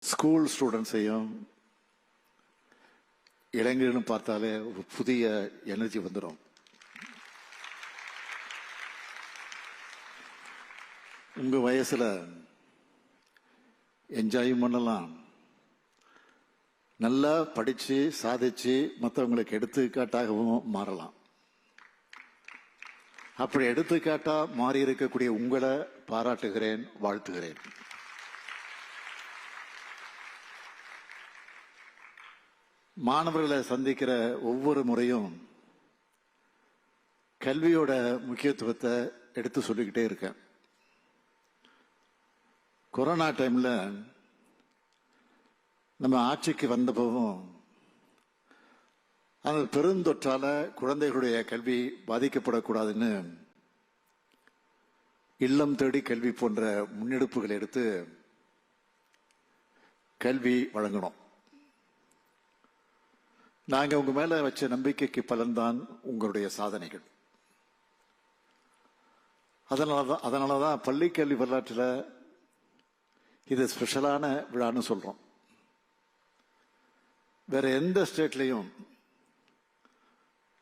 School ஸ்டூடெண்ட்ஸையும் இளைஞர்களும் பார்த்தாலே ஒரு புதிய எனர்ஜி வந்துடும் உங்க வயசுல என்ஜாயும் பண்ணலாம். நல்லா படிச்சு சாதிச்சு மற்றவங்களுக்கு எடுத்துக்காட்டாகவும் மாறலாம். அப்படி எடுத்துக்காட்டா மாறி இருக்கக்கூடிய உங்களை பாராட்டுகிறேன் வாழ்த்துகிறேன். மாணவர்களை சந்திக்கிற ஒவ்வொரு முறையும் கல்வியோட முக்கியத்துவத்தை எடுத்து சொல்லிக்கிட்டே இருக்கேன். கொரோனா டைம்ல நம்ம ஆட்சிக்கு வந்தபோதும் அந்த பெருந்தொற்றால குழந்தைகளுடைய கல்வி பாதிக்கப்படக்கூடாதுன்னு இல்லம் தேடி கல்வி போன்ற முன்னெடுப்புகள் எடுத்து கல்வி வழங்கணும். நாங்க உங்க மேல வச்ச நம்பிக்கைக்கு பலன்தான் உங்களுடைய சாதனைகள். அதனாலதான் அதனாலதான் பள்ளி கல்வி வரலாற்றில் இது ஸ்பெஷலான விழான்னு சொல்றோம். வேற எந்த ஸ்டேட்லையும்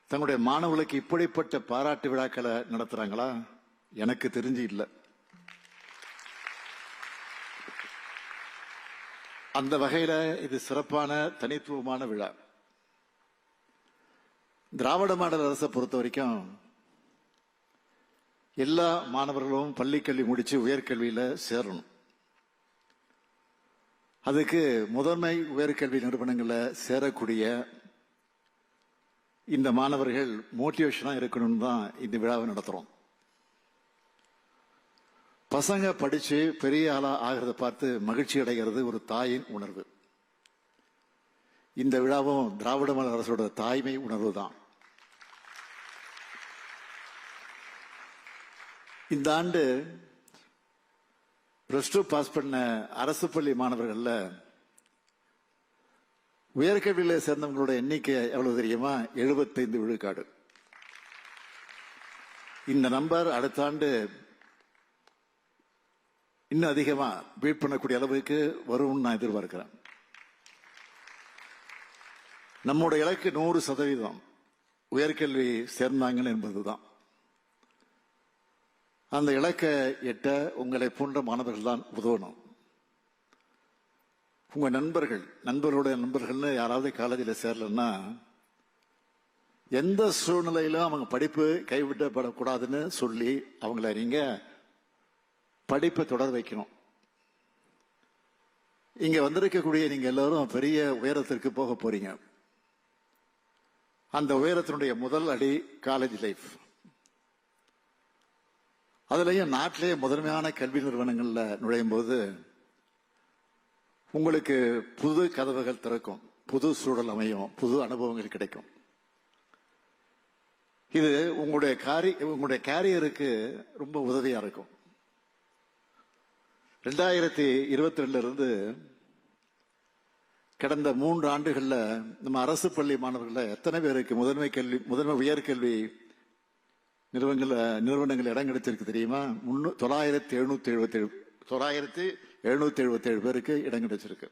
தங்களுடைய மாணவர்களுக்கு இப்படிப்பட்ட பாராட்டு விழாக்களை நடத்துறாங்களா? எனக்கு தெரிஞ்சு இல்லை. அந்த வகையில் இது சிறப்பான தனித்துவமான விழா. திராவிட மாடல் அரசை பொறுத்த வரைக்கும் எல்லா மாணவர்களும் பள்ளிக்கல்வி முடிச்சு உயர்கல்வியில சேரணும். அதுக்கு முதன்மை உயர்கல்வி நிறுவனங்களில் சேரக்கூடிய இந்த மாணவர்கள் மோட்டிவேஷனா இருக்கணும்னு தான் இந்த விழாவை நடத்துறோம். பசங்க படிச்சு பெரிய ஆளா ஆகிறத பார்த்து மகிழ்ச்சி அடைகிறது ஒரு தாயின் உணர்வு. இந்த விழாவும் திராவிட மாடல் அரசோட தாய்மை உணர்வு தான் இந்த ஆண்டு பிளஸ் டூ பாஸ் பண்ண அரசு பள்ளி மாணவர்கள்ல உயர்கல்வியில சேர்ந்தவங்களோட எண்ணிக்கை எவ்வளவு தெரியுமா? எழுபத்தைந்து விழுக்காடு. இந்த நம்பர் அடுத்த ஆண்டு இன்னும் அதிகமா பீட் பண்ணக்கூடிய அளவுக்கு வரும்னு நான் எதிர்பார்க்கிறேன். நம்முடைய இலக்கு நூறு சதவீதம். உயர்கல்வி சேர்ந்தாங்கன்னு என்பதுதான். அந்த இலக்கை எட்ட உங்களை போன்ற மாணவர்கள் தான் உதவணும். உங்க நண்பர்கள் நண்பர்களுடைய நண்பர்கள்னு யாராவது காலேஜில் சேரலன்னா எந்த சூழ்நிலையிலும் அவங்க படிப்பு கைவிட்டப்படக்கூடாதுன்னு சொல்லி அவங்கள நீங்க படிப்பை தொடர வைக்கணும். இங்க வந்திருக்கக்கூடிய நீங்க எல்லாரும் பெரிய உயரத்திற்கு போக போறீங்க. அந்த உயரத்தினுடைய முதல் அடி காலேஜ் லைஃப் அதுலயும் நாட்டிலேயே முதன்மையான கல்வி நிறுவனங்களில் நுழையும் போது உங்களுக்கு புது கதவுகள் திறக்கும் புது சூழல் அமையும் புது அனுபவங்கள் கிடைக்கும். இது உங்களுடைய காரி உங்களுடைய கேரியருக்கு ரொம்ப உதவியா இருக்கும். ரெண்டாயிரத்தி இருபத்தி ரெண்டுல இருந்து கடந்த மூன்று ஆண்டுகளில் நம்ம அரசு பள்ளி மாணவர்கள எத்தனை பேருக்கு முதன்மை கல்வி முதன்மை உயர்கல்வி நிறுவனங்கள் நிறுவனங்கள் இடம் கிடைச்சிருக்கு தெரியுமா? முன்னூ தொள்ளாயிரத்தி எழுநூத்தி எழுபத்தி ஏழு தொள்ளாயிரத்தி எழுநூத்தி எழுபத்தி ஏழு பேருக்கு இடம் கிடைச்சிருக்கு.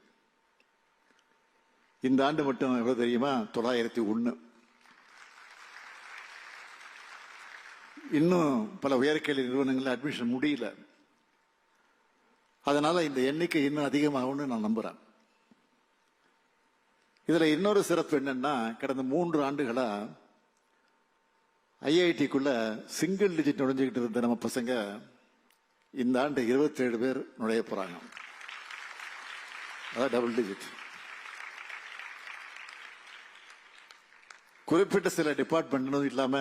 இந்த ஆண்டு மட்டும் எவ்வளவு தெரியுமா? தொள்ளாயிரத்தி ஒன்று இன்னும் பல உயர்கல்வி நிறுவனங்களில் அட்மிஷன் முடியல. அதனால இந்த எண்ணிக்கை இன்னும் அதிகமாகும்னு நான் நம்புறேன். இதுல இன்னொரு சிறப்பு என்னன்னா கடந்த மூன்று ஆண்டுகளா ஐஐடிக்குள்ள சிங்கிள் டிஜிட் நுழைஞ்சுக்கிட்டு இருந்த நம்ம பசங்க இந்த ஆண்டு 27 பேர் நுழைய போறாங்க. அதான் டபுள் டிஜிட் குறிப்பிட்ட சில டிபார்ட்மெண்ட் இல்லாம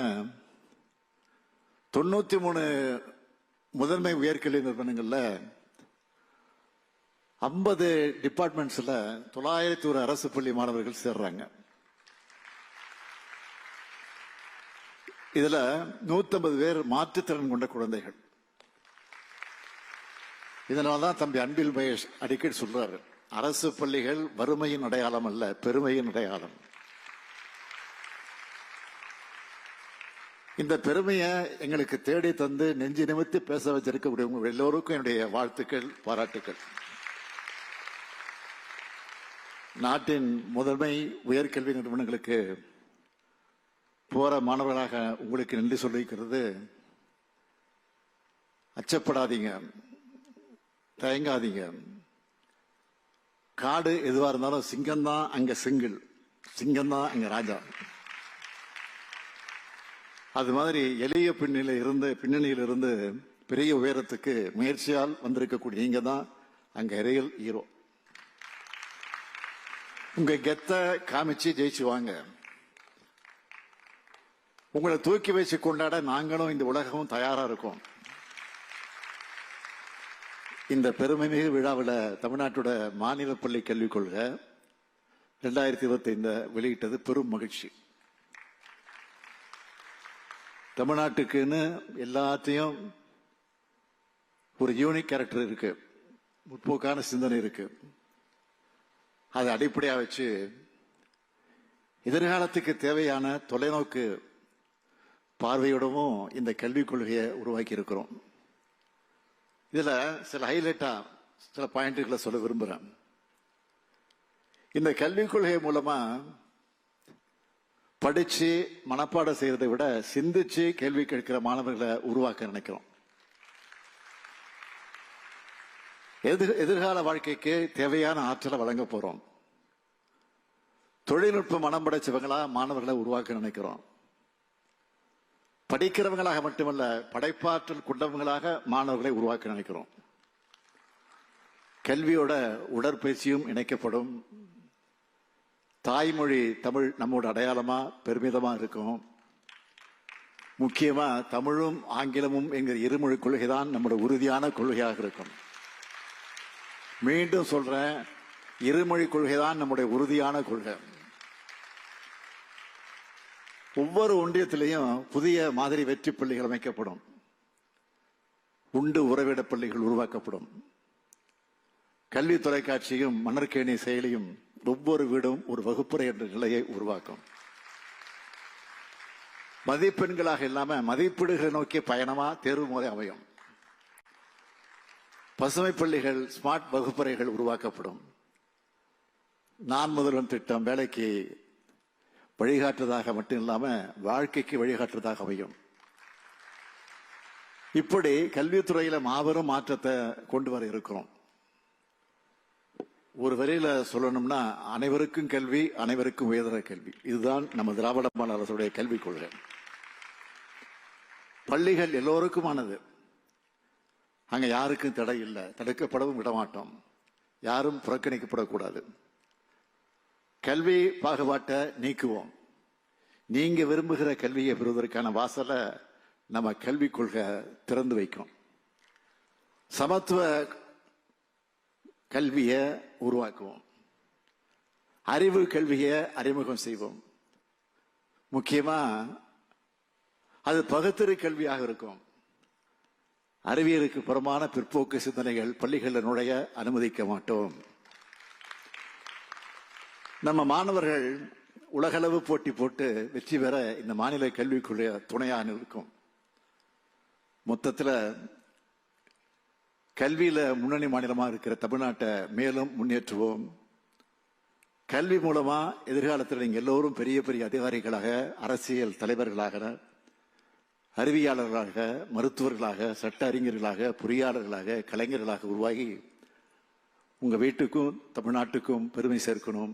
தொண்ணூத்தி மூணு முதன்மை உயர்கல்வி நிறுவனங்கள்ல ஐம்பது டிபார்ட்மெண்ட்ஸ்ல தொள்ளாயிரத்தி ஒரு அரசு பள்ளி மாணவர்கள் சேர்றாங்க. இதுல 150 பேர் மாற்றுத்திறன் கொண்ட குழந்தைகள். இதனால தான் தம்பி அன்பில் மகேஷ் அடிக்கடி சொல்றாரு அரசு பள்ளிகள் வறுமையின் அடையாளம் அல்ல பெருமையின் அடையாளம். இந்த பெருமையை எங்களுக்கு தேடி தந்து நெஞ்சு நிமித்து பேச வச்சிருக்கக்கூடிய எல்லோருக்கும் என்னுடைய வாழ்த்துக்கள் பாராட்டுக்கள். நாட்டின் முதன்மை உயர்கல்வி நிறுவனங்களுக்கு போற மாணவர்களாக உங்களுக்கு நன்றி சொல்லியிருக்கிறது அச்சப்படாதீங்க. தயங்காதீங்க. காடு எதுவா இருந்தாலும் சிங்கம் தான் அங்க சிங்கிள் சிங்கம் தான் அங்க ராஜா. அது மாதிரி எளிய பின்னணியில இருந்து பின்னணியில் இருந்து பெரிய உயரத்துக்கு முயற்சியால் வந்திருக்கக்கூடிய நீங்க தான் அங்க ரியல் ஹீரோ. உங்க கெத்த காமிச்சு ஜெயிச்சு வாங்க உங்களை தூக்கி வச்சு கொண்டாட நாங்களும் இந்த உலகமும் தயாரா இருக்கோம். இந்த பெருமைமிகு விழாவில் தமிழ்நாட்டோட மாநில பள்ளி கல்விக் கொள்கை ரெண்டாயிரத்தி இருபத்தி ஐந்து வெளியிட்டது பெரும் மகிழ்ச்சி. தமிழ்நாட்டுக்குன்னு எல்லாத்தையும் ஒரு யூனிக் கேரக்டர் இருக்கு. முற்போக்கான சிந்தனை இருக்கு. அதை அடிப்படையாக வச்சு எதிர்காலத்துக்கு தேவையான தொலைநோக்கு பார்வையோடவும் இந்த கல்விக் கொள்கையை உருவாக்கி இருக்கிறோம் இதில் சில ஹைலைட்டா சில பாயிண்ட்டுகளை சொல்ல விரும்புகிறேன் இந்த கல்விக் கொள்கை மூலமா படிச்சு மனப்பாடம் செய்யறதை விட சிந்திச்சு கேள்வி கேட்கிற மாணவர்களை உருவாக்க நினைக்கிறோம். எதிர் எதிர்கால வாழ்க்கைக்கு தேவையான ஆற்றலை வழங்க போறோம். தொழில்நுட்ப மனம் படைச்சவங்களா மாணவர்களை உருவாக்க நினைக்கிறோம். படிக்கிறவங்களாக மட்டுமல்ல படைப்பாற்றல் கொண்டவங்களாக மாணவர்களை உருவாக்க நினைக்கிறோம். கல்வியோட உடற்பயிற்சியும் இணைக்கப்படும். தாய்மொழி தமிழ் நம்மோட அடையாளமா பெருமிதமா இருக்கும். முக்கியமா தமிழும் ஆங்கிலமும் என்கிற இருமொழி கொள்கைதான் நம்மளோட உறுதியான கொள்கையாக இருக்கும். மீண்டும் சொல்றேன் இருமொழி கொள்கை தான் நம்முடைய உறுதியான கொள்கை. ஒவ்வொரு ஒன்றியத்திலையும் புதிய மாதிரி வெற்றி பள்ளிகள் அமைக்கப்படும். உண்டு உறவிட பள்ளிகள் உருவாக்கப்படும். கல்வி தொலைக்காட்சியும் மணற்கேணி செயலியும் ஒவ்வொரு வீடும் ஒரு வகுப்பறை என்ற நிலையை உருவாக்கும். மதிப்பெண்களாக இல்லாம மதிப்பீடுகளை நோக்கிய பயணமா தேர்வு முறை அமையும். பசுமை பள்ளிகள் ஸ்மார்ட் வகுப்பறைகள் உருவாக்கப்படும். நான் முதல்வன் திட்டம் வேலைக்கு வழிகாட்டுறதாக மட்டும் இல்லாமல் வாழ்க்கைக்கு வழிகாட்டுறதாக அமையும். இப்படி கல்வித்துறையில் மாபெரும் மாற்றத்தை கொண்டு வர இருக்கிறோம். ஒரு வரையில சொல்லணும்னா அனைவருக்கும் கல்வி அனைவருக்கும் உயர்தர கல்வி. இதுதான் நம்ம திராவிட மாநில அரசுடைய கல்விக் கொள்கை. பள்ளிகள் எல்லோருக்குமானது. அங்கே யாருக்கும் தடை இல்லை. தடுக்கப்படவும் விட மாட்டோம் யாரும் புறக்கணிக்கப்படக்கூடாது. கல்வி பாகுபாட்டை நீக்குவோம். நீங்கள் விரும்புகிற கல்வியை பெறுவதற்கான வாசலை நம்ம கல்விக் கொள்கை திறந்து வைக்கும். சமத்துவ கல்வியை உருவாக்குவோம். அறிவு கல்வியை அறிமுகம் செய்வோம். முக்கியமாக அது பகுத்தறி கல்வியாக இருக்கும். அறிவியலுக்கு புறமான பிற்போக்கு சிந்தனைகள் பள்ளிகளில் நுழைய அனுமதிக்க மாட்டோம். நம்ம மாணவர்கள் உலகளவு போட்டி போட்டு வெற்றி பெற இந்த மாநில கல்விக்குரிய துணையாக இருக்கும் மொத்தத்தில் கல்வியில முன்னணி மாநிலமாக இருக்கிற தமிழ்நாட்டை மேலும் முன்னேற்றுவோம். கல்வி மூலமா எதிர்காலத்தில் நீங்கள் எல்லோரும் பெரிய பெரிய அதிகாரிகளாக அரசியல் தலைவர்களாக அறிவியாளர்களாக மருத்துவர்களாக சட்ட அறிஞர்களாக பொறியாளர்களாக கலைஞர்களாக உருவாகி உங்கள் வீட்டுக்கும் தமிழ்நாட்டுக்கும் பெருமை சேர்க்கணும்.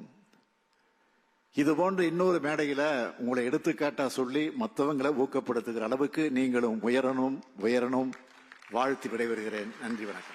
இது போன்ற இன்னொரு மேடையில் உங்களை எடுத்துக்காட்டா சொல்லி மற்றவங்களை ஊக்கப்படுத்துகிற அளவுக்கு நீங்களும் உயரணும் உயரணும். வாழ்த்து விடைபெறுகிறேன். நன்றி வணக்கம்.